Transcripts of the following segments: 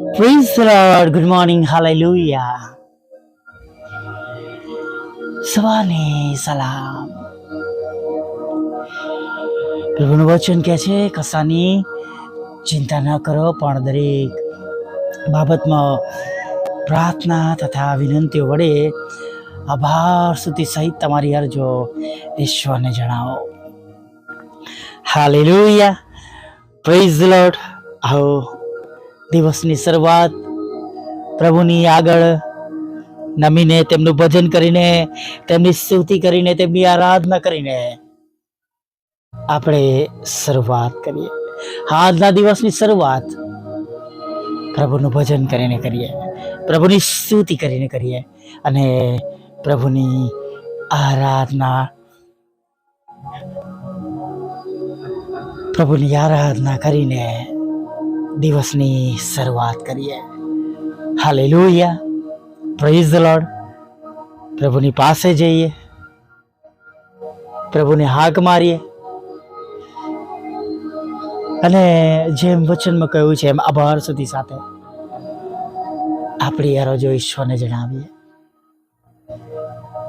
The Lord. Good morning. Hallelujah. સવારની સલામ પ્રભુનું વચન કહે છે કશાની ચિંતા ન કરો, પણ દરેક બાબતમાં પ્રાર્થના તથા વિનંતીઓ વડે આભાર સુધી સહિત તમારી અરજો ઈશ્વરને જણાવો હાલેલુયા પ્રેઝ લોર્ડ આવો દિવસની શરૂઆત પ્રભુની આગળ નમીને તેમનું ભજન કરીને, તેમની સ્તુતિ કરીને, તેમની આરાધના કરીને આપણે શરૂઆત કરીએ. આજના દિવસની શરૂઆત પ્રભુનું ભજન કરીને કરીએ, પ્રભુની સ્તુતિ કરીને કરીએ અને પ્રભુની આરાધના પ્રભુની આરાધના કરીને દિવસની શરૂઆત કરીએ. હાલેલુયા. પ્રેઝ ધ લોર્ડ પ્રભુની પાસે જઈએ. પ્રભુને હાક મારીએ. અને જેમ વચનમાં કહ્યું છે, એમ આભાર સુધી સાથે આપણી અરજો ઈશ્વરને જણાવીએ.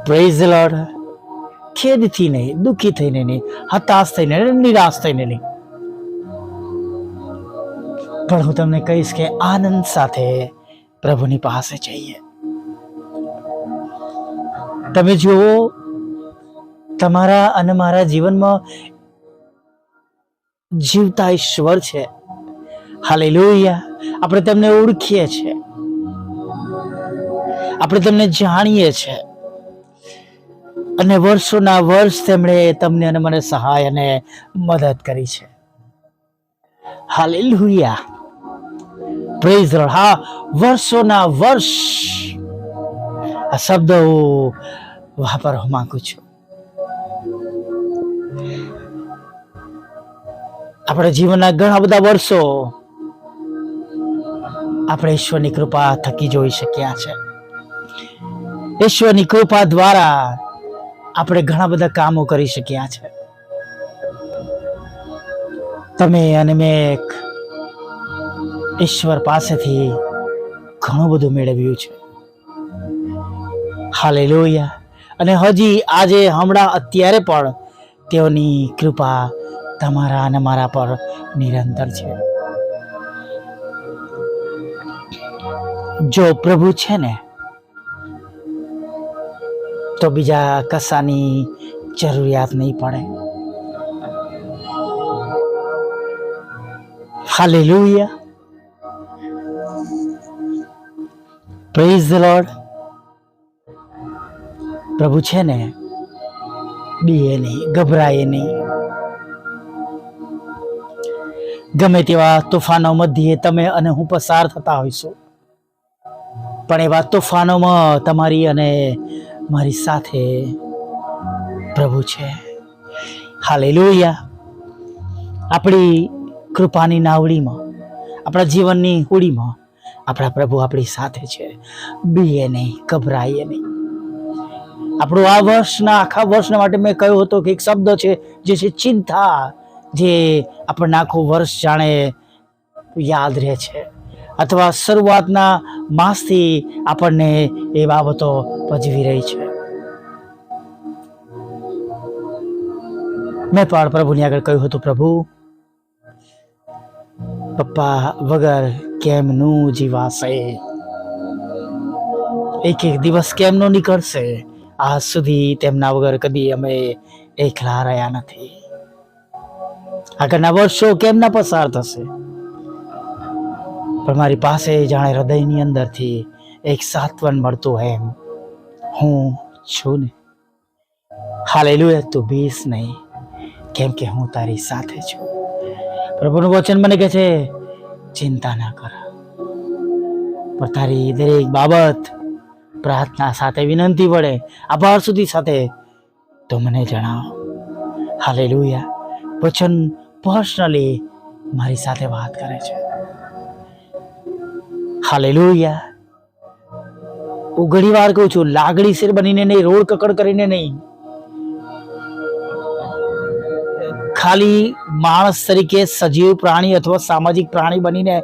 પ્રેઝ લોર્ડ ખેદથી નહીં, દુઃખી થઈને નહીં, હતાશ થઈને, નિરાશ થઈને નહીં. પણ હું તમને કહીશ કે આનંદ સાથે પ્રભુની પાસે જઈએ. તમે જુઓ, તમારા અને મારા જીવનમાં જીવતા ઈશ્વર છે. હાલેલુયા. આપણે તેમને ઓળખીએ છીએ. આપણે તમને જાણીએ છીએ. અને વર્ષોના વર્ષ તેમણે તમને અને મને સહાય અને મદદ કરી છે. હાલેલુયા. પ્રેઝ હા, વર્ષોના વર્ષ. આ શબ્દ હું વાપરવા માંગુ છું. આપણા જીવનના ઘણા બધા વર્ષો આપણે ઈશ્વરની કૃપા થકી જોઈ શક્યા છે. ઈશ્વરની કૃપા દ્વારા આપણે ઘણા બધા કામો કરી શક્યા છે. તમે અને મેં ઈશ્વર પાસેથી ઘણું બધું મેળવ્યું છે. હાલેલુયા. અને હજી આજે હમણાં અત્યારે પણ તેઓની કૃપા તમારા અને મારા પર નિરંતર છે. જો પ્રભુ છે ને, તો બીજા કશાની જરૂરિયાત નહીં પડે. હાલેલુયા. પ્રેઝ ધ લોર્ડ પ્રભુ છે ને, બીએ નહીં, ગભરાય નહીં. ગમે તેવા તોફાનો મધ્યે તમે અને હું પસાર થતા હોઈશું. પણ એવા તોફાનોમાં તમારી અને મારી સાથે પ્રભુ છે. હાલેલુયા આપણી કૃપાની નાવડીમાં, આપણા જીવનની હોડીમાં આપણા પ્રભુ આપણી સાથે છે. બીએ નહીં, ગભરાઈએ નહીં. આપણું આ વર્ષના, આખા વર્ષના માટે મેં કહ્યું હતું કે એક શબ્દ છે, જે છે ચિંતા, જે આપણને આખું વર્ષ જાણે યાદ રહે છે. અથવા શરૂઆતના માસથી આપણને એ બાબતો પજવી રહી છે. મેં પણ પ્રભુની આગળ કહ્યું હતું, પ્રભુ, પપ્પા વગર કેમનું જીવાશે? એક એક દિવસ કેમનો નીકળશે? આજ સુધી તેમના વગર કદી અમે એકલા રહ્યા નથી. આગળના વર્ષો કેમના પસાર થશે? પણ મારી પાસે જાણે હૃદયની અંદરથી એક સાત્વન મળતું એમ હું છું ને. હાલેલુયા, તું બીસ નહીં, કેમ કે હું તારી સાથે છું. પ્રભુનું વચન મને કહે છે ચિંતા ના કર. પણ તારી દરેક બાબત પ્રાર્થના સાથે વિનંતી વડે, આભાર સુધી સાથે તો મને જણાવો. હાલેલુયા. વચન પર્સનલી મારી સાથે વાત કરે છે. હાલેલુયા. હું ઘણી વાર કહું છું, લાગણી શેર બનીને નહીં, રોડ કકડ કરીને નહીં. ખાલી માણસ તરીકે સજીવ પ્રાણી અથવા સામાજિક પ્રાણી બનીને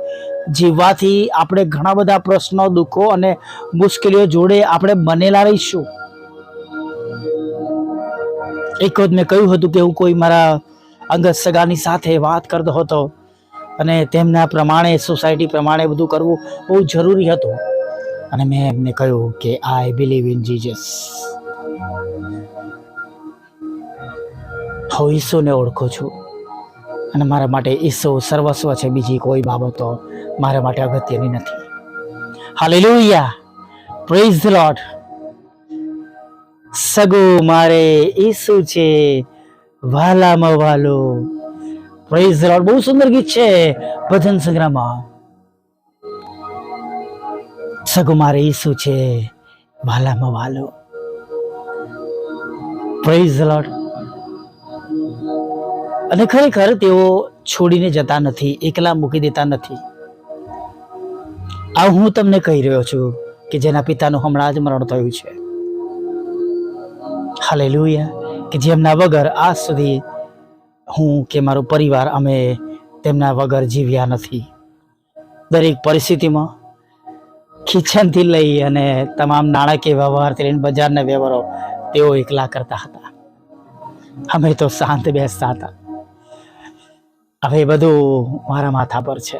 જીવવાથી આપણે ઘણા બધા પ્રશ્નો, દુઃખો અને મુશ્કેલીઓ જોડે આપણે બનેલા રહીશું. એક વખત મેં કહ્યું હતું કે હું કોઈ મારા અંગત સગાની સાથે વાત કરતો હતો અને તેમના પ્રમાણે, સોસાયટી પ્રમાણે બધું કરવું બહુ જરૂરી હતું. અને મેં એમને કહ્યું કે આઈ બિલીવ ઇન જીજસ હું ઈસુને ઓળખું છું. અને મારા માટે ઈસુ સર્વસ્વ છે. બીજી કોઈ બાબતો મારા માટે અગત્યની નથી. હાલેલુયા પ્રેઝ ધ સગુ મારે ઈસુ છે. વાલામાં વાલો. પ્રેઝ લોર્ડ બહુ સુંદર ગીત છે ભજન સંગ્રહમાં સગુ મારે ઈસુ છે. વાલામાં વાલો. પ્રેઝ લોર્ડ અને ખરેખર તેઓ છોડીને જતા નથી, એકલા મૂકી દેતા નથી. આ હું તમને કહી રહ્યો છું કે જેના પિતાનું હમણાં જ મરણ થયું છે. હાલેલુયા. કે જેમના વગર આજ સુધી હું કે મારો પરિવાર અમે તેમના વગર જીવ્યા નથી. દરેક પરિસ્થિતિમાં કિચનથી લઈ અને તમામ નાણાકીય વ્યવહારથી લઈને બજારના વ્યવહારો તેઓ એકલા કરતા હતા. અમે તો શાંત બેસતા હતા. હવે બધું મારા માથા પર છે.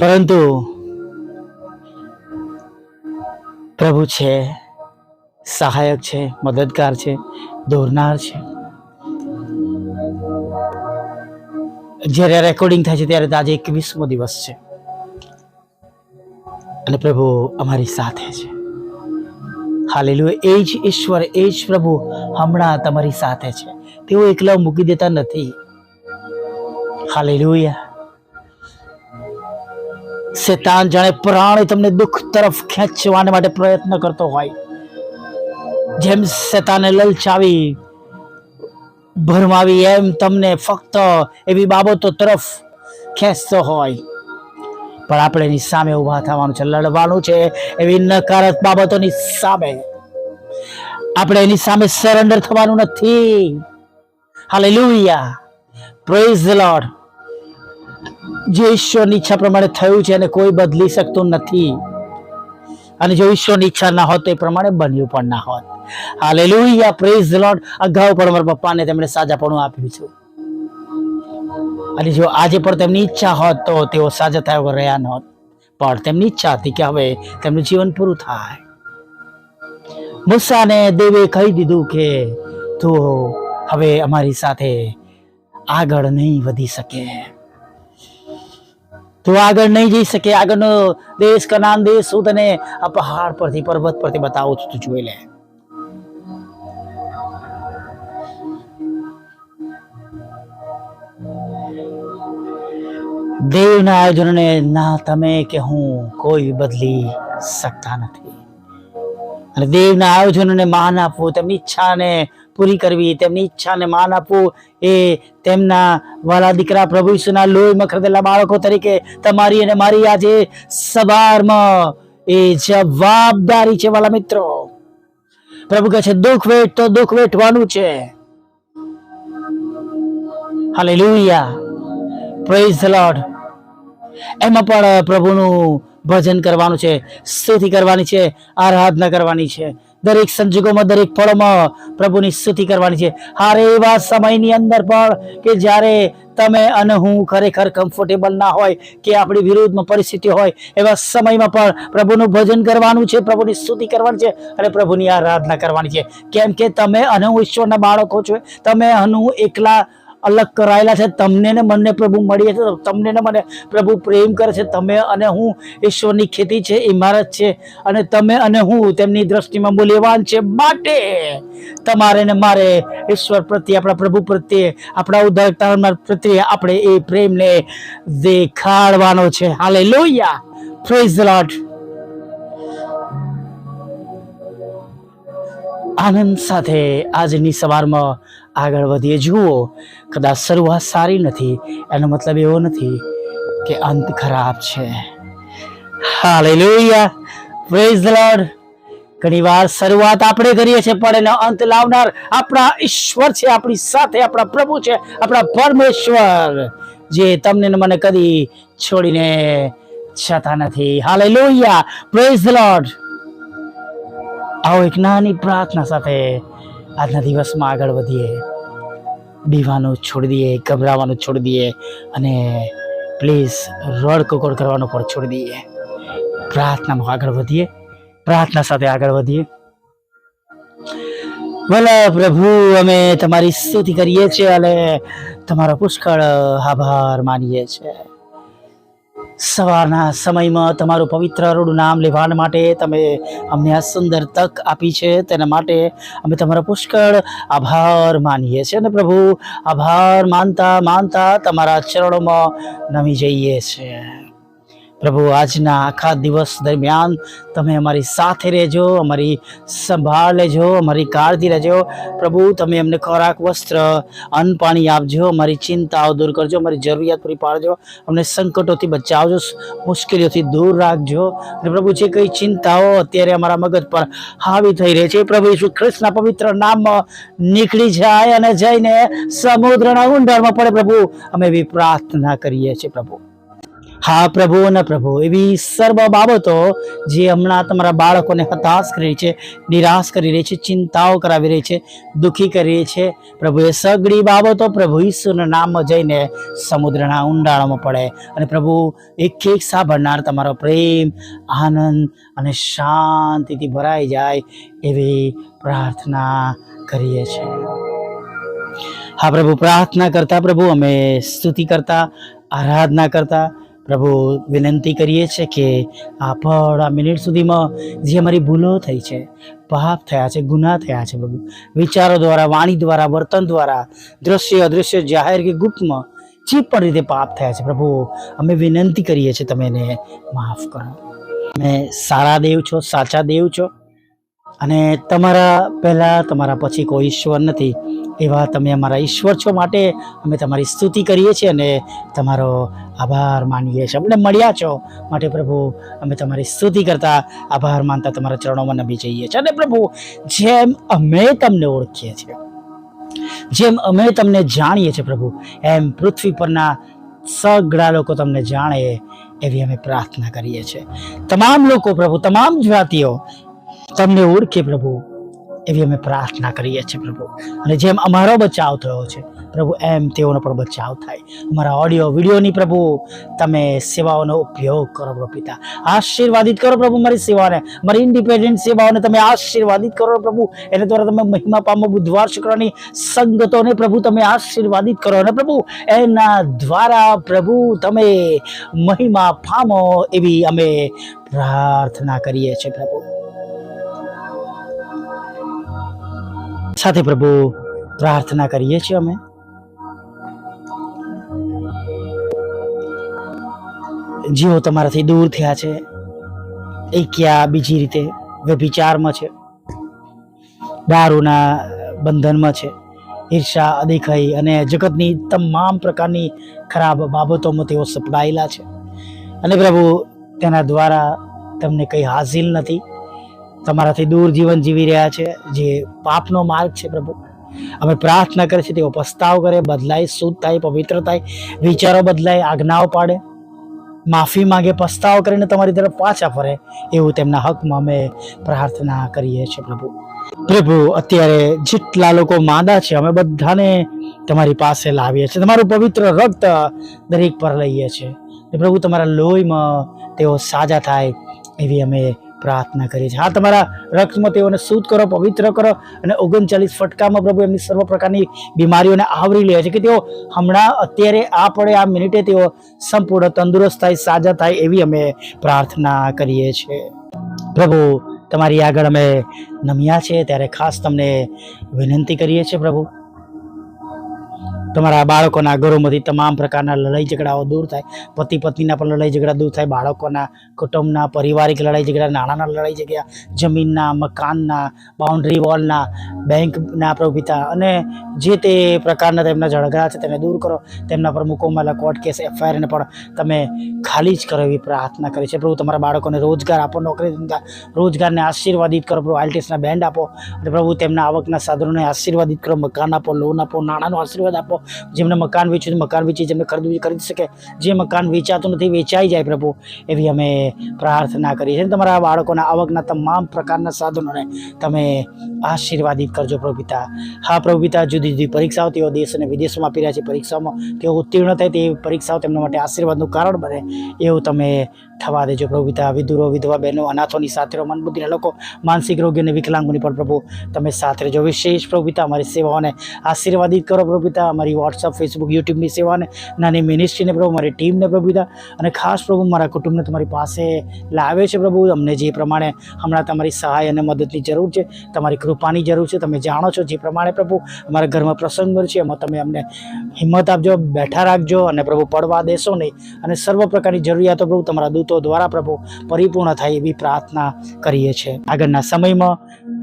પરંતુ પ્રભુ છે, સહાયક છે, મદદગાર છે, દોરનાર છે. જ્યારે રેકોર્ડિંગ થાય છે ત્યારે આજે એકવીસમો દિવસ છે. અને પ્રભુ અમારી સાથે છે. હાલેલુયા. એ જ ઈશ્વર, એ જ પ્રભુ હમણાં તમારી સાથે છે. તેઓ એકલા મૂકી દેતા નથી. હાલેલુયા. શેતાન જાણે પ્રાણે તમને દુઃખ તરફ ખેંચવાને માટે પ્રયત્ન કરતો હોય. જેમ શેતાને લલચાવી, ભરમાવી, એમ તમને ફક્ત એવી બાબતો તરફ ખેંચતો હોય. પણ આપણે એની સામે ઊભા થવાનું છે, લડવાનું છે એવી નકારત બાબતોની સામે. આપણે એની સામે સરેન્ડર થવાનું નથી. હાલેલુયા પ્રેઝ ધ લોર્ડ જે ઈશ્વરની ઈચ્છા પ્રમાણે થયું છે અને કોઈ બદલી શકતું નથી. અને જો ઈશ્વરની ઈચ્છા ના હોત એ પ્રમાણે બન્યું પણ ના હોત. હાલેલુયા પ્રેઝ ધ લોર્ડ અગાઉ પણ મારા પપ્પાને તેમણે સાજાપણું આપ્યું છે. અને જો આજે પણ તેમની ઈચ્છા હોત તો તેઓ સાજા થયા વગર રહ્યા નહોત. પણ તેમની ઈચ્છા હતી કે હવે તેમનું જીવન પૂરું થાય. મૂસાને દેવે કહી દીધું કે, તું હવે અમારી સાથે આગળ નહીં વધી શકે. તું આગળ નહીં જઈ શકે? આગળનો દેશ, કનાન દેશ હું તને આ પહાડ પરથી, પર્વત પરથી બતાવું છું તું જોઈ લે. દેવના આયોજનને ના તમે કે હું કોઈ બદલી શકતા નથી. અને દેવના આયોજનને માન આપવું, તેમની ઈચ્છાને પૂરી કરવી, તેમની ઈચ્છાને માન આપવું એ તેમના વાલા દીકરા પ્રભુ ઈસુના લોહીમાં ખરીદેલા બાળકો તરીકે તમારી અને મારી આજે સવારમાં એ જવાબદારી છે વાલા મિત્રો. પ્રભુ કહે છે, દુઃખ વેઠ તો દુઃખ વેઠવાનું છે. હાલેલુયા પ્રેઝ લોર્ડ એમાં પણ પ્રભુનું ભજન કરવાનું છે, સ્તુતિ કરવાની છે, આરાધના કરવાની છે. દરેક સંજોગોમાં, દરેક પળમાં પ્રભુની સ્તુતિ કરવાની છે. હારે એવા સમયની અંદર પણ કે જ્યારે તમે અને હું ખરેખર કમ્ફર્ટેબલ ના હોય, કે આપણી વિરુદ્ધમાં પરિસ્થિતિ હોય, એવા સમયમાં પણ પ્રભુનું ભજન કરવાનું છે, પ્રભુની સ્તુતિ કરવાની છે અને પ્રભુની આરાધના કરવાની છે. કેમ કે તમે અને હું ઈશ્વરના બાળકો છો, તમે અને હું એકલા અલગ કરાયેલા છે. તમને ને મને પ્રભુ મળીએ છે. તમને ને મને પ્રભુ પ્રેમ કરે છે. તમે અને હું ઈશ્વરની ખેતી છે ઇમારત છે અને તમે અને હું તેમની દ્રષ્ટિમાં મૂલ્યવાન છે માટે. તમારે ને મારે ઈશ્વર પ્રત્યે, આપણા પ્રભુ પ્રત્યે, આપણા ઉદ્ધારતા પ્રત્યે આપણે એ પ્રેમને દેખાડવાનો છે. હાલે લોહિયા પ્રેઝ લોટ આનંદ સાથે આજની સવારમાં આગળ વધીએ, જુઓ, કદાચ શરૂઆત સારી નથી, એનો મતલબ એવો નથી કે અંત ખરાબ છે. હાલેલુયા. પ્રેઝ ધ લોર્ડ ઘણી વાર શરૂઆત આપણે કરીએ છીએ, પણ એનો અંત લાવનાર આપણા ઈશ્વર છે, આપણી સાથે, આપણા પ્રભુ છે, આપણા પરમેશ્વર, જે તમને મને કદી છોડીને જતા નથી. હાલેલુયા. પ્રેઝ ધ લોર્ડ આવો એક નાની પ્રાર્થના સાથે આજના દિવસમાં આગળ વધીએ. બીવાનું છોડી દઈએ, ગભરાવાનું છોડી દઈએ અને પ્લીઝ રડ કકોડ કરવાનું પણ છોડી દઈએ. પ્રાર્થનામાં આગળ વધીએ, પ્રાર્થના સાથે આગળ વધીએ. ભલે પ્રભુ, અમે તમારી સ્તુતિ કરીએ છીએ અને તમારો પુષ્કળ આભાર માનીએ છીએ. સવારના સમયમાં તમારું પવિત્ર રૂડું નામ લેવાણ માટે તમે અમને આ સુંદર તક આપી છે. તેના માટે અમે તમારો પુષ્કળ આભાર માનીએ છીએ અને પ્રભુ, આભાર માનતા માનતા તમારા ચરણોમાં નમી જઈએ છીએ. પ્રભુ, આજના આખા દિવસ દરમિયાન તમે અમારી સાથે રહેજો, અમારી સંભાળ લેજો, અમારી કાળજી લેજો. પ્રભુ, તમે અમને ખોરાક, વસ્ત્ર, અન્ન, પાણી આપજો, અમારી ચિંતાઓ દૂર કરજો, અમારી જરૂરિયાત પૂરી પાડજો, અમને સંકટોથી બચાવજો, મુશ્કેલીઓથી દૂર રાખજો. અને પ્રભુ, જે કઈ ચિંતાઓ અત્યારે અમારા મગજ પર હાવી થઈ રહી છે, પ્રભુ શ્રી ખ્રિસ્તના પવિત્ર નામમાં નીકળી જાય અને જઈને સમુદ્રના ઊંડાણમાં પડે, પ્રભુ, અમે એવી પ્રાર્થના કરીએ છીએ, પ્રભુ. હા, પ્રભુ અને પ્રભુ. એવી સર્વ બાબતો જે હમણાં તમારા બાળકોને હતાશ કરી રહી છે, નિરાશ કરી રહી છે, ચિંતાઓ કરાવી રહી છે, દુઃખી કરી રહી છે. પ્રભુ એ સગડી બાબતો પ્રભુ ઈશ્વરના નામમાં જઈને સમુદ્રના ઊંડાણમાં પડે. અને પ્રભુ એક એક સાંભળનાર તમારો પ્રેમ, આનંદ અને શાંતિથી ભરાઈ જાય એવી પ્રાર્થના કરીએ છીએ. હા, પ્રભુ. પ્રાર્થના કરતા પ્રભુ અમે સ્તુતિ કરતા, આરાધના કરતા પ્રભુ વિનંતી કરીએ છીએ કે આ પળ આ મિનિટ સુધીમાં જે અમારી ભૂલો થઈ છે, પાપ થયા છે ગુના થયા છે પ્રભુ, વિચારો દ્વારા, વાણી દ્વારા, વર્તન દ્વારા, દ્રશ્ય અદૃશ્ય જાહેર કે ગુપ્તમાં જે પણ રીતે પાપ થયા છે પ્રભુ, અમે વિનંતી કરીએ છીએ તમે એને માફ કરો. તમે સારા દેવ છો, સાચા દેવ છો અને તમારા પહેલાં, તમારા પછી કોઈ ઈશ્વર નથી. એવા તમે અમારા ઈશ્વર છો માટે અમે તમારી સ્તુતિ કરીએ છીએ અને તમારો આભાર માનીએ છીએ. અમને મળ્યા છો માટે પ્રભુ, અમે તમારી સ્તુતિ કરતા આભાર માનતા તમારા ચરણોમાં નબી જઈએ છીએ. અને પ્રભુ, જેમ અમે તમને ઓળખીએ છીએ, જેમ અમે તમને જાણીએ છીએ પ્રભુ, એમ પૃથ્વી પરના સગડા લોકો તમને જાણે એવી અમે પ્રાર્થના કરીએ છીએ. તમામ લોકો પ્રભુ, તમામ જાતિઓ તમને ઓળખે પ્રભુ. એવી અમે પ્રાર્થના કરીએ છીએ પ્રભુ. અને જેમ અમારો બચાવ થયો છે, પ્રભુ, એમ તેઓનો પણ બચાવ થાય. અમારા ઓડિયો વિડીયોની પ્રભુ, તમે સેવાઓનો ઉપયોગ કરો પ્રભુ પિતા. આશીર્વાદિત કરો પ્રભુ મારી સેવાને. મારી ઇન્ડિપેન્ડન્ટ સેવાઓને તમે આશીર્વાદિત કરો પ્રભુ. એને દ્વારા તમે મહિમા પામો, બુધવાર શુક્રની સંગતોને પ્રભુ તમે આશીર્વાદિત કરો. અને પ્રભુ, એના દ્વારા પ્રભુ તમે મહિમા પામો એવી અમે પ્રાર્થના કરીએ છીએ પ્રભુ. સાથે પ્રભુ પ્રાર્થના કરીએ છીએ અમે. જેઓ તમારાથી દૂર થયા છે. એ ક્યાં બીજી રીતે વ્યભિચારમાં છે. દારૂના બંધનમાં છે. ઈર્ષા અદેખાઈ અને જગતની તમામ પ્રકારની ખરાબ બાબતોમાં તેઓ સપડાયેલા છે. અને પ્રભુ તેના દ્વારા તમને કંઈ હાસિલ નથી. તમારાથી દૂર જીવન જીવી રહ્યા છે, જે પાપનો માર્ગ છે પ્રભુ. અમે પ્રાર્થના કરીએ છીએ, તેઓ પસ્તાવ કરે, બદલાય, શુદ્ધ થાય, પવિત્ર થાય, વિચારો બદલાય, આજ્ઞાઓ પાડે. માફી માંગે, પસ્તાવ કરીને તમારી તરફ પાછા ફરે, એવું તેમના હકમાં અમે પ્રાર્થના કરીએ છીએ પ્રભુ. પ્રભુ, અત્યારે જેટલા લોકો માંદા છે, અમે બધાને તમારી પાસે લાવીએ છીએ, તમારું પવિત્ર રક્ત દરેક પર લઈએ છીએ. પ્રભુ, તમારા લોહીમાં તેઓ સાજા થાય, એવી અમે પ્રાર્થના કરીએ છીએ. હા, તમારા રક્તમાં તેઓને શુદ્ધ કરો, પવિત્ર કરો અને ઓગણચાલીસ ફટકામાં પ્રભુ એમની સર્વ પ્રકારની બીમારીઓને આવરી લે છે કે તેઓ હમણાં અત્યારે આ પડે, આ મિનિટે તેઓ સંપૂર્ણ તંદુરસ્ત થાય, સાજા થાય એવી અમે પ્રાર્થના કરીએ છીએ. પ્રભુ, તમારી આગળ અમે નમ્યા છે ત્યારે ખાસ તમને વિનંતી કરીએ છીએ પ્રભુ. તમારા બાળકોના ઘરોમાંથી તમામ પ્રકારના લડાઈ ઝઘડાઓ દૂર થાય. પતિ પત્નીના પણ લડાઈ ઝઘડા દૂર થાય. બાળકોના, કુટુંબના, પારિવારિક લડાઈ ઝઘડા, નાણાંના લડાઈ ઝઘડા, જમીનના, મકાનના બાઉન્ડ્રી વોલના બેંકના પ્રભુ અને જે તે પ્રકારના તેમના ઝઘડા છે તેને દૂર કરો. તેમના પર મૂકવામાં કોર્ટ કેસ એફઆઈઆરને પણ તમે ખાલી જ કરો એવી પ્રાર્થના કરી છે. પ્રભુ, તમારા બાળકોને રોજગાર આપો, નોકરી ધંધા, રોજગારને આશીર્વાદિત કરો. પ્રભુ આઈટીએસના બેન્ડ આપો. અને પ્રભુ, તેમના આવકના સાધનોને આશીર્વાદિત કરો. મકાન આપો લોન આપો, નાણાંનો આશીર્વાદ આપો. જેમને મકાન વેચ્યું મકાન વેચી જેમને ખરીદવું ખરીદી શકે, જે મકાન વેચાતું નથી, વેચાઈ જાય પ્રભુ, એવી અમે પ્રાર્થના કરીએ છીએ. તમારા બાળકોના આવકના તમામ પ્રકારના સાધનોને તમે આશીર્વાદિત કરજો પ્રભુ પિતા. હા પ્રભુ જુદી જુદી પરીક્ષાઓ તેઓ દેશ અને વિદેશોમાં આપી રહ્યા છે. પરીક્ષાઓમાં તેઓ ઉત્તીર્ણ થાય તે પરીક્ષાઓ તેમના માટે આશીર્વાદનું કારણ બને એવું તમે થવા દેજો પ્રભુ પિતા. વિધુરો વિધવા બહેનો અનાથોની સાથે રહો, મનબુદ્ધિના લોકો માનસિક રોગી અને વિકલાંગોની પણ પ્રભુ તમે સાથે રહેજો. વિશેષ પ્રભુ અમારી સેવાઓને આશીર્વાદિત કરો પ્રભુ પિતા. અમારી વોટ્સઅપ ફેસબુક યુટ્યુબની સેવાને નાની મિનિસ્ટ્રીને પ્રભુ મારી ટીમને પ્રભુ અને ખાસ પ્રભુ મારા કુટુંબને તમારી પાસે લાવે છે પ્રભુ. અમને જે પ્રમાણે હમણાં તમારી સહાય અને મદદની જરૂર છે તમારી કૃપાની જરૂર છે. તમે જાણો છો જે પ્રમાણે પ્રભુ અમારા ઘરમાં પ્રસંગ છે, એમાં તમે અમને હિંમત આપજો, બેઠા રાખજો અને પ્રભુ પડવા દેશો નહીં. અને સર્વ પ્રકારની જરૂરિયાતો પ્રભુ તમારા દૂતો દ્વારા પ્રભુ પરિપૂર્ણ થાય એવી પ્રાર્થના કરીએ છીએ. આગળના સમયમાં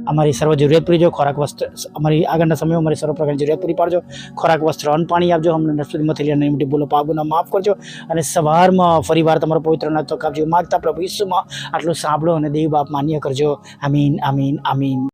અમારી સર્વ જરૂરિયાત પૂરી જો ખોરાક વસ્ત્ર અમારી આગળના સમયમાં અમારી સર્વ પ્રકારની જરૂરિયાત પૂરી પાડજો, ખોરાક, વસ્ત્ર, અન્ન, પાણી આપજો. અમને નસબતી મથેલી અને મોટી બોલો પાપોના માફ કરજો. અને સવારમાં ફરીવાર તમારો પવિત્ર નાતો તક આપજો માગતા પ્રભુ ઈસુમાં આટલું સાંભળો અને દેવ બાપ માન્ય કરજો. આમીન આમીન આમીન.